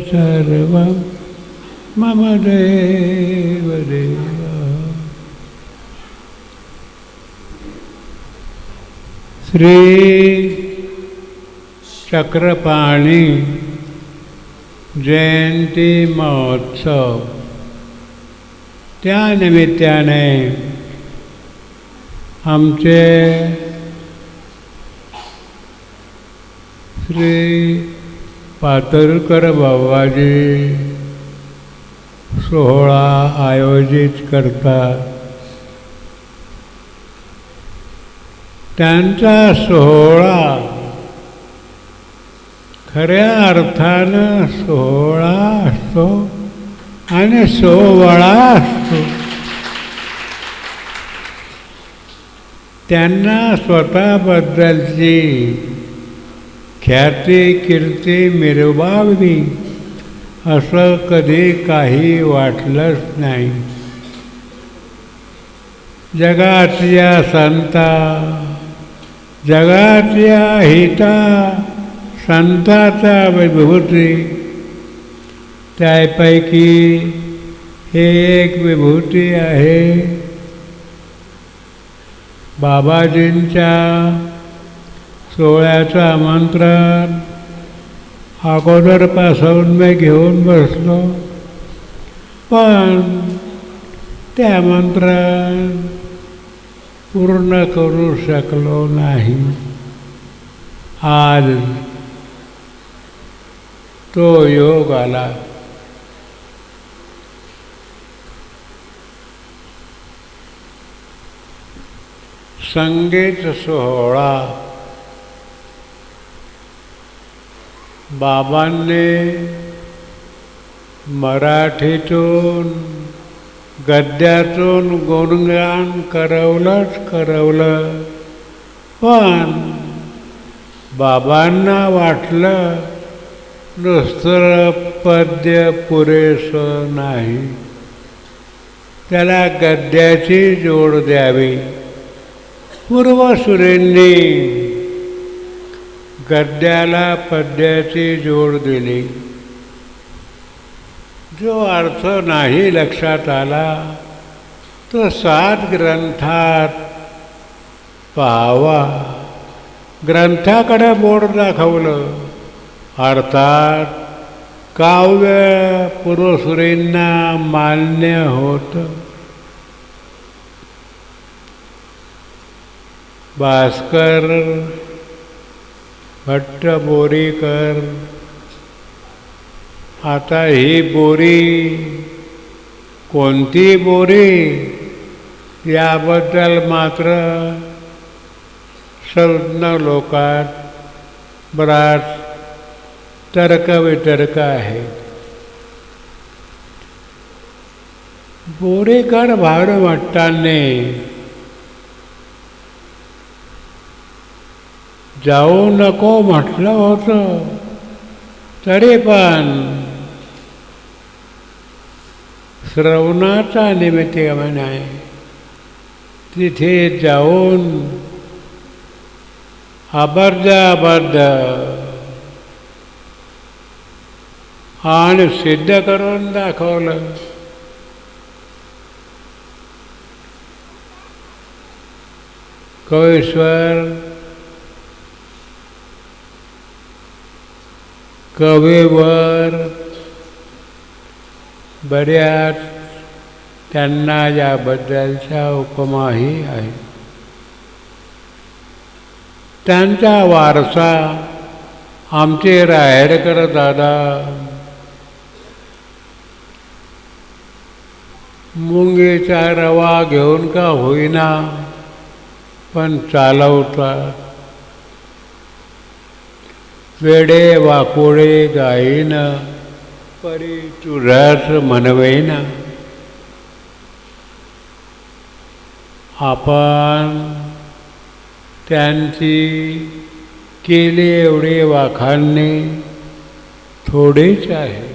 सर्व मम देव देव श्री चक्रपाणी जयंती महोत्सव। त्या निमित्ताने आमचे श्री पातळकर बाबाजी. सोहळा आयोजित करतात. त्यांचा सोहळा खऱ्या अर्थानं सोहळा असतो आणि सोवळा असतो. त्यांना स्वतःबद्दलची ख्याती कीर्ती मिरवावी असं कधी काही वाटलंच नाही. जगातल्या संता जगातल्या हिता संताचा विभूती. त्यापैकी हे एक विभूती आहे. बाबाजींच्या सोहळ्याचं आमंत्रण अगोदरपासून मी घेऊन बसलो. पण ते आमंत्रण पूर्ण करू शकलो नाही. आज तो योग आला. संगीत सोहळा. बाबांनी मराठीतून गद्यातून गुणगान करवलंच करवलं. पण बाबांना वाटलं नुसतं पद्य पुरेसं नाही. त्याला गद्याची जोड द्यावी. पूर्वसुरेंनी गद्याला पद्याची जोड दिली. जो अर्थ नाही लक्षात आला तो सात ग्रंथात पाहावा. ग्रंथाकडे बोट दाखवलं. अर्थात काव्य पुरुषुरींना मान्य होतं. भास्कर भट्ट बोरीकर आता ही बोरी कोणती बोरी? याबद्दल मात्र संज्ञ लोकात बराच तर्कवितर्क आहे. बोरेकर भागवताने जाऊ नको म्हटलं होतं. तरी पण श्रवणाचा निमित्त आहे तिथे जाऊन अबर्ध अबर्ध आणि सिद्ध करून दाखवलं. कवीश्वर कवेवर बऱ्याच त्यांना याबद्दलच्या उपमाही आहे. त्यांचा वारसा आमचे राहेरकर दादा मुंगीचा रवा घेऊन का होईना पण चालवतात. वेडे वाकोडे गाईन परी तुझाच म्हणवेन आपण त्यांची केली एवढे वाखाणणे थोडेच आहे।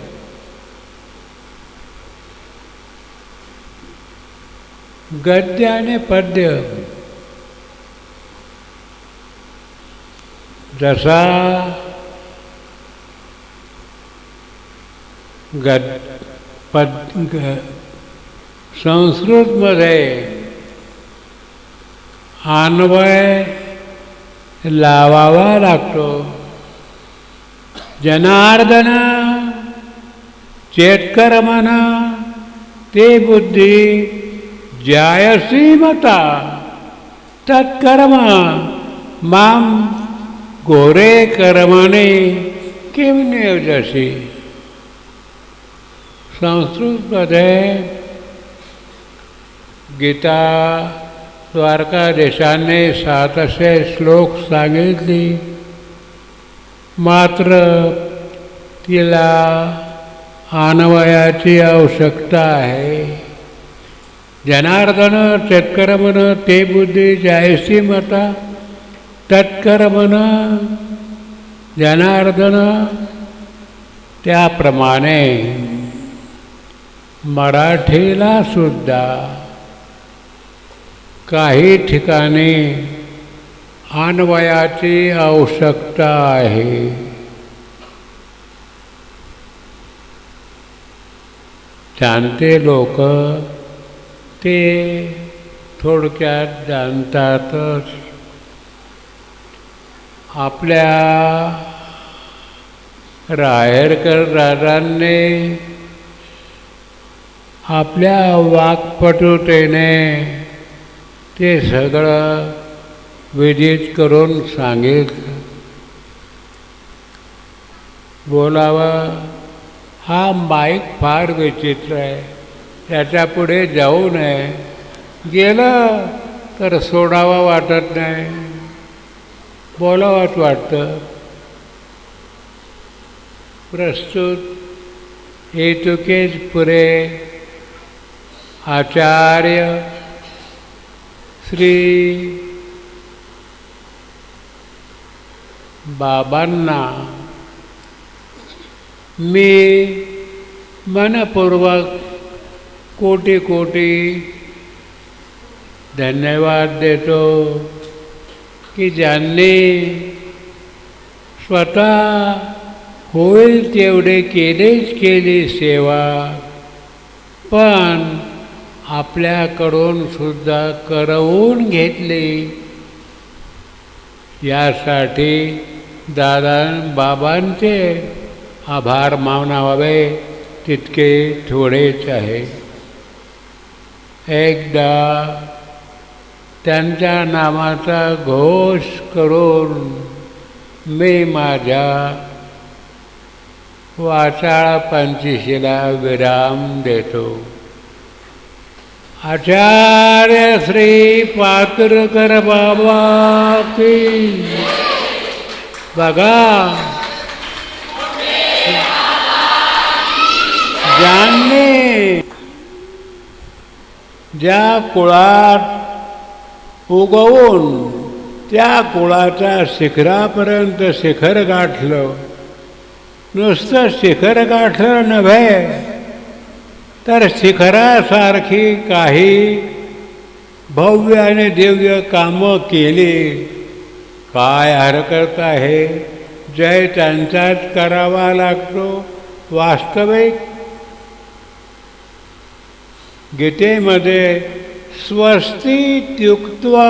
गद्य आणि पद्य जसा गद पद ग संस्कृतमध्ये अन्वय लावावा लागतो जनार्दन चेतकर म्हणा ते बुद्धी जायसी मता तत्कर्म माम गोरे कर्मणे किम नियोजसी संस्कृतमध्ये गीता द्वारकादेशाने सात सातशे श्लोक सांगितली मात्र तिला अन्वयाची आवश्यकता आहे जनार्दन चतकर ते बुद्धी जायसी मता तत्कर्मन जनार्दन त्याप्रमाणे मराठीला सुद्धा काही ठिकाणी अन्वयाची आवश्यकता आहे. जाणते लोक ते थोडक्यात जाणतातच. आपल्या राहेरकर राजांनी आपल्या वाक्पटुतेने ते सगळं विदित करून सांगितलं बोलावं हा माईक फार विचित्र आहे. त्याच्या पुढे जाऊ नये. गेलं तर सोडावा वाटत नाही. बोलावंच वाटतं. प्रस्तुत हेतुकेच पुरे. आचार्य श्री बाबांना मी मनपूर्वक कोटी कोटी धन्यवाद देतो की ज्यांनी स्वतः होईल तेवढे केलेच केली सेवा. पण आपल्याकडून सुद्धा करवून घेतली. यासाठी दादा बाबांचे आभार मानावे तितके थोडेच आहे. एकदा त्यांच्या नामाचा घोष करून मी माझ्या वाचाळ पंचशीला विराम देतो. आचार्य श्री पात्रकर बाबा की बघा. ज्यांनी ज्या कुळात उगवून त्या कुळाच्या शिखरापर्यंत शिखर गाठलं नुसतं शिखर गाठलं नव्हे तर शिखरासारखी काही भव्य आणि दिव्य कामं केली. काय हरकत आहे? जय त्यांचाच करावा लागतो वास्तविक. गीतेमध्ये स्वस्तित्युक्त्वा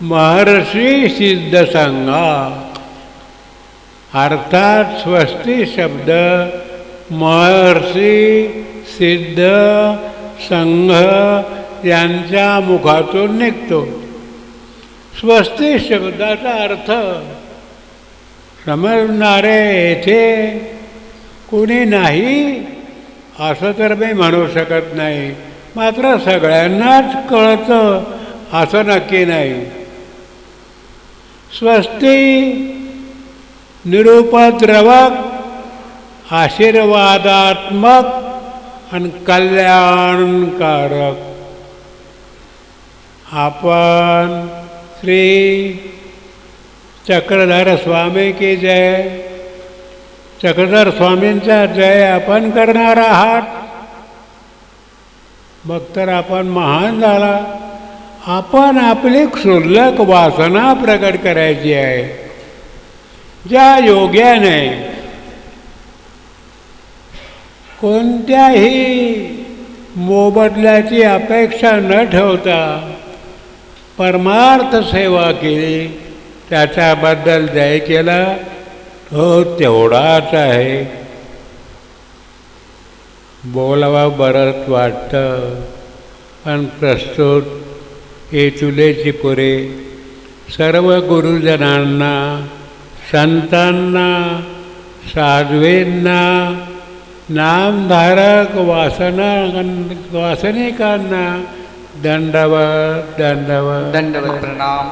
महर्षी सिद्धसंगा अर्थात स्वस्ती शब्द महर्षी सिद्ध संघ यांच्या मुखातून निघतो. स्वस्ती शब्दाचा अर्थ समजणारे येथे कोणी नाही असं तर मी म्हणू शकत नाही. मात्र सगळ्यांनाच कळतं असं नक्की नाही. स्वस्ती निरुपद्रवक आशीर्वादात्मक आणि कल्याणकारक। आपण श्री चक्रधर स्वामी की जय। चक्रधर स्वामींचा जय आपण करणार आहात। मग तर आपण महान झाला। आपण आपली क्षुल्लक वासना प्रकट करायची आहे। ज्या योग्याने कोणत्याही मोबदल्याची अपेक्षा न ठेवता परमार्थ सेवा केली त्याच्याबद्दल जय केला तो तेवढाच आहे. बोलावं बरंच वाटतं पण प्रस्तुत हे चुलेची पुरे सर्व गुरुजनांना संतांना साध्वींना नामधारक वासना वासनिकांना दंडवत दंडवत दंडवत प्रणाम